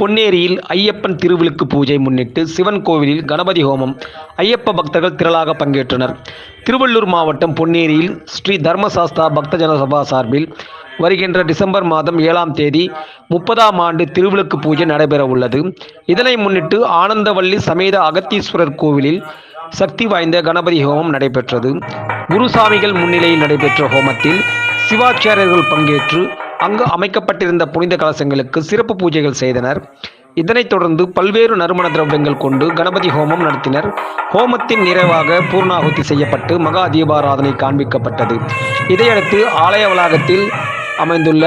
பொன்னேரியில் ஐயப்பன் திருவிழுக்கு பூஜை முன்னிட்டு சிவன் கோவிலில் கணபதி ஹோமம். ஐயப்ப பக்தர்கள் திரளாக பங்கேற்றனர். திருவள்ளூர் மாவட்டம் பொன்னேரியில் ஸ்ரீ தர்மசாஸ்தா பக்தஜன சபா சார்பில் வருகின்ற டிசம்பர் மாதம் ஏழாம் தேதி முப்பதாம் ஆண்டு திருவிழுக்கு பூஜை நடைபெற உள்ளது. இதனை முன்னிட்டு ஆனந்தவள்ளி சமேத அகத்தீஸ்வரர் கோவிலில் சக்தி வாய்ந்த கணபதி ஹோமம் நடைபெற்றது. குருசாமிகள் முன்னிலையில் நடைபெற்ற ஹோமத்தில் சிவாச்சாரியர்கள் பங்கேற்று அங்கு அமைக்கப்பட்டிருந்த புனித கலசங்களுக்கு சிறப்பு பூஜைகள் செய்தனர். இதனைத் தொடர்ந்து பல்வேறு நறுமண திரவியங்கள் கொண்டு கணபதி ஹோமம் நடத்தினர். ஹோமத்தின் நிறைவாக பூர்ணாகுதி செய்யப்பட்டு மகா தீபாராதனை காண்பிக்கப்பட்டது. இதையடுத்து ஆலய வளாகத்தில் அமைந்துள்ள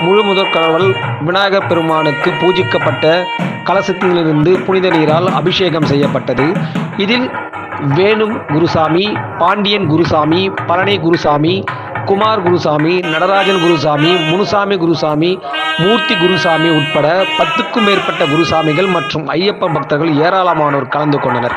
முழு முதற் கடவுள் விநாயகர் பெருமானுக்கு பூஜிக்கப்பட்ட கலசத்திலிருந்து புனித நீரால் அபிஷேகம் செய்யப்பட்டது. இதில் வேணு குருசாமி பாண்டியன் குருசாமி பழனி குருசாமி குமார் குருசாமி நடராஜன் குருசாமி முனுசாமி குருசாமி மூர்த்தி குருசாமி உட்பட பத்துக்கும் மேற்பட்ட குருசாமிகள் மற்றும் ஐயப்ப பக்தர்கள் ஏராளமானோர் கலந்து கொண்டனர்.